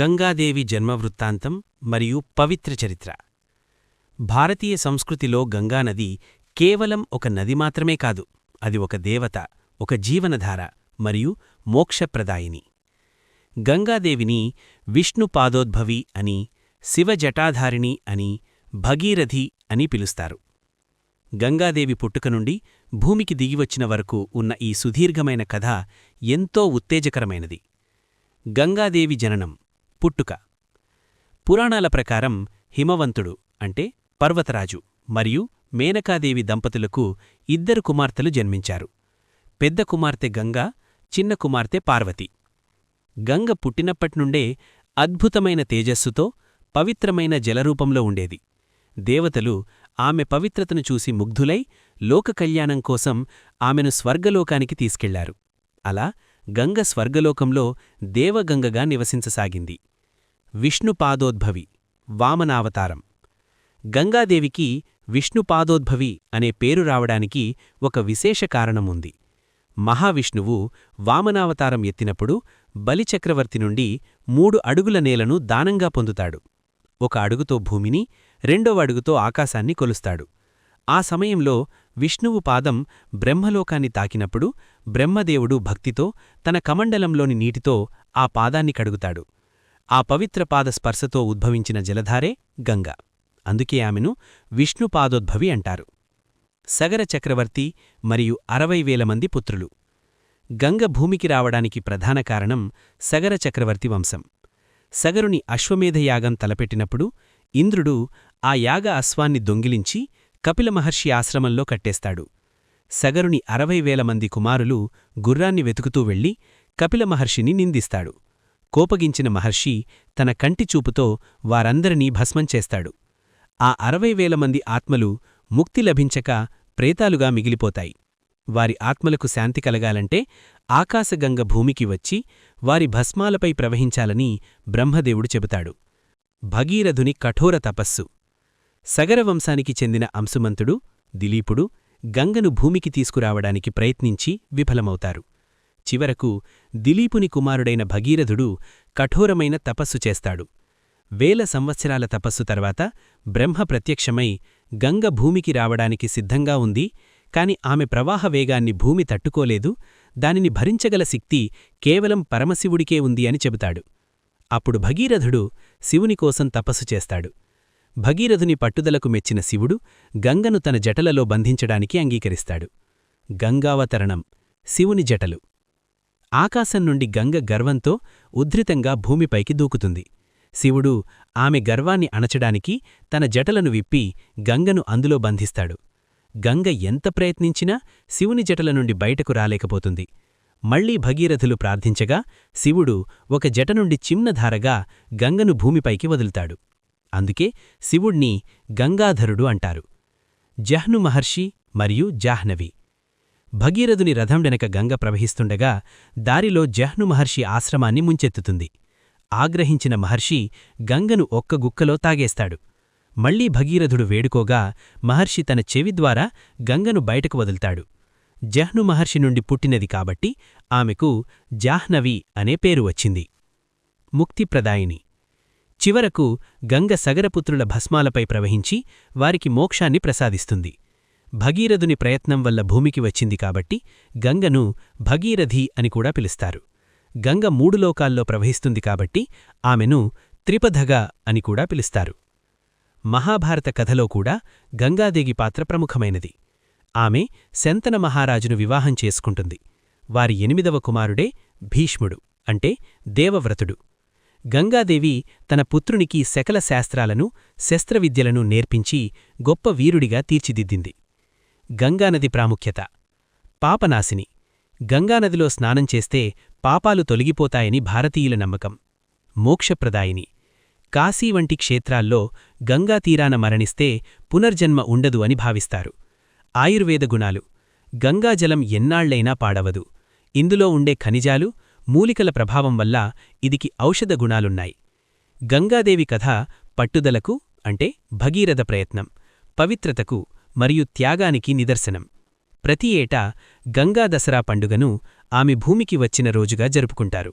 గంగాదేవి జన్మవృత్తాంతం మరియు పవిత్ర చరిత్ర. భారతీయ సంస్కృతిలో గంగానది కేవలం ఒక నది మాత్రమే కాదు అది ఒక దేవత ఒక జీవనధార మరియు మోక్షప్రదాయిని. గంగాదేవిని విష్ణు పాదోద్భవి అని శివజటాధారిణి అని భగీరథి అని పిలుస్తారు. గంగాదేవి పుట్టుక నుండి భూమికి దిగివచ్చిన వరకు ఉన్న ఈ సుదీర్ఘమైన కథ ఎంతో ఉత్తేజకరమైనది. గంగాదేవి జననం పుట్టుక. పురాణాల ప్రకారం హిమవంతుడు అంటే పర్వతరాజు మరియు మేనకాదేవి దంపతులకు ఇద్దరు కుమార్తెలు జన్మించారు. పెద్ద కుమార్తె గంగ చిన్న కుమార్తె పార్వతి. గంగ పుట్టినప్పట్నుండే అద్భుతమైన తేజస్సుతో పవిత్రమైన జలరూపంలో ఉండేది. దేవతలు ఆమె పవిత్రతను చూసి ముగ్ధులై లోక కళ్యాణం కోసం ఆమెను స్వర్గలోకానికి తీసుకెళ్ళారు. అలా గంగ స్వర్గలోకంలో దేవగంగగా నివసించసాగింది. విష్ణుపాదోద్భవి వామనావతారం. గంగాదేవికి విష్ణుపాదోద్భవి అనే పేరు రావడానికి ఒక విశేష కారణముంది. మహావిష్ణువు వామనావతారం ఎత్తినప్పుడు బలిచక్రవర్తి నుండి మూడు అడుగుల నేలను దానంగా పొందుతాడు. ఒక అడుగుతో భూమిని రెండవ అడుగుతో ఆకాశాన్ని కొలుస్తాడు. ఆ సమయంలో విష్ణువు పాదం బ్రహ్మలోకాన్ని తాకినప్పుడు బ్రహ్మదేవుడు భక్తితో తన కమండలంలోని నీటితో ఆ పాదాన్ని కడుగుతాడు. ఆ పవిత్ర పాద స్పర్శతో ఉద్భవించిన జలధారే గంగ. అందుకే ఆమెను విష్ణుపాదోద్భవి అంటారు. సగర చక్రవర్తి మరియు అరవై వేల మంది పుత్రులు. గంగ భూమికి రావడానికి ప్రధాన కారణం సగర చక్రవర్తి వంశం. సగరుని అశ్వమేధయాగం తలపెట్టినప్పుడు ఇంద్రుడు ఆ యాగ అశ్వాన్ని దొంగిలించి కపిల మహర్షి ఆశ్రమంలో కట్టేస్తాడు. సగరుని అరవై వేల మంది కుమారులు గుర్రాన్ని వెతుకుతూ వెళ్ళి కపిల మహర్షిని నిందిస్తాడు. కోపగించిన మహర్షి తన కంటిచూపుతో వారందరినీ భస్మంచేస్తాడు ఆ అరవై వేల మంది ఆత్మలు ముక్తి లభించక ప్రేతాలుగా మిగిలిపోతాయి. వారి ఆత్మలకు శాంతి కలగాలంటే ఆకాశగంగ భూమికి వచ్చి వారి భస్మాలపై ప్రవహించాలని బ్రహ్మదేవుడు చెబుతాడు. భగీరథుని కఠోర తపస్సు. సగరవంశానికి చెందిన అంశుమంతుడు దిలీపుడు గంగను భూమికి తీసుకురావడానికి ప్రయత్నించి విఫలమవుతారు. చివరకు దిలీపుని కుమారుడైన భగీరథుడు కఠోరమైన తపస్సు చేస్తాడు. వేల సంవత్సరాల తపస్సు తర్వాత బ్రహ్మ ప్రత్యక్షమై గంగ భూమికి రావడానికి సిద్ధంగా ఉంది కాని ఆమె ప్రవాహ వేగాన్ని భూమి తట్టుకోలేదు దానిని భరించగల శక్తి కేవలం పరమశివుడికే ఉంది అని చెబుతాడు. అప్పుడు భగీరథుడు శివుని కోసం తపస్సు చేస్తాడు. భగీరథుని పట్టుదలకు మెచ్చిన శివుడు గంగను తన జటలలో బంధించడానికి అంగీకరిస్తాడు. గంగావతరణం శివుని జటలు. ఆకాశం నుండి గంగ గర్వంతో ఉద్ధృతంగా భూమిపైకి దూకుతుంది. శివుడు ఆమె గర్వాన్ని అణచడానికి తన జటలను విప్పి గంగను అందులో బంధిస్తాడు. గంగ ఎంత ప్రయత్నించినా శివుని జటల నుండి బయటకు రాలేకపోతుంది. మళ్ళీ భగీరథులు ప్రార్థించగా శివుడు ఒక జట నుండి చిన్నధారగా గంగను భూమిపైకి వదులుతాడు. అందుకే శివుణ్ణి గంగాధరుడు అంటారు. జహ్ను మహర్షి మరియు జాహ్నవి. భగీరథుని రథం వెనక గంగ ప్రవహిస్తుండగా దారిలో జహ్ను మహర్షి ఆశ్రమాన్ని ముంచెత్తుతుంది. ఆగ్రహించిన మహర్షి గంగను ఒక్క గుక్కలో తాగేస్తాడు. మళ్ళీ భగీరథుడు వేడుకోగా మహర్షి తన చెవి ద్వారా గంగను బయటకు వదులుతాడు. జహ్ను మహర్షి నుండి పుట్టినది కాబట్టి ఆమెకు జాహ్నవి అనే పేరు వచ్చింది. ముక్తిప్రదాయిని. చివరకు గంగ సగరపుత్రుల భస్మాలపై ప్రవహించి వారికి మోక్షాన్ని ప్రసాదిస్తుంది. భగీరథుని ప్రయత్నం వల్ల భూమికి వచ్చింది కాబట్టి గంగను భగీరథి అని కూడా పిలుస్తారు. గంగ మూడు లోకాల్లో ప్రవహిస్తుంది కాబట్టి ఆమెను త్రిపథగా అని కూడా పిలుస్తారు. మహాభారత కథలో కూడా గంగాదేవి పాత్ర ప్రముఖమైనది. ఆమె శంతన మహారాజును వివాహం చేసుకుంటుంది. వారి ఎనిమిదవ కుమారుడే భీష్ముడు అంటే దేవవ్రతుడు. గంగాదేవి తన పుత్రునికి సకల శాస్త్రాలను శస్త్రవిద్యలను నేర్పించి గొప్ప వీరుడిగా తీర్చిదిద్దింది. గంగానది ప్రాముఖ్యత. పాపనాశిని. గంగానదిలో స్నానం చేస్తే పాపాలు తొలగిపోతాయని భారతీయుల నమ్మకం. మోక్షప్రదాయిని. కాశీ వంటి క్షేత్రాల్లో గంగాతీరాన మరణిస్తే పునర్జన్మ ఉండదు అని భావిస్తారు. ఆయుర్వేద గుణాలు. గంగాజలం ఎన్నాళ్ళైనా పాడవదు. ఇందులో ఉండే ఖనిజాలు మూలికల ప్రభావం వల్ల ఇదికి ఔషధ గుణాలున్నాయి. గంగాదేవి కథ పట్టుదలకు అంటే భగీరథ ప్రయత్నం పవిత్రతకు మరియు త్యాగానికి నిదర్శనం. ప్రతి ఏటా గంగా దసరా పండుగను ఆమె భూమికి వచ్చిన రోజుగా జరుపుకుంటారు.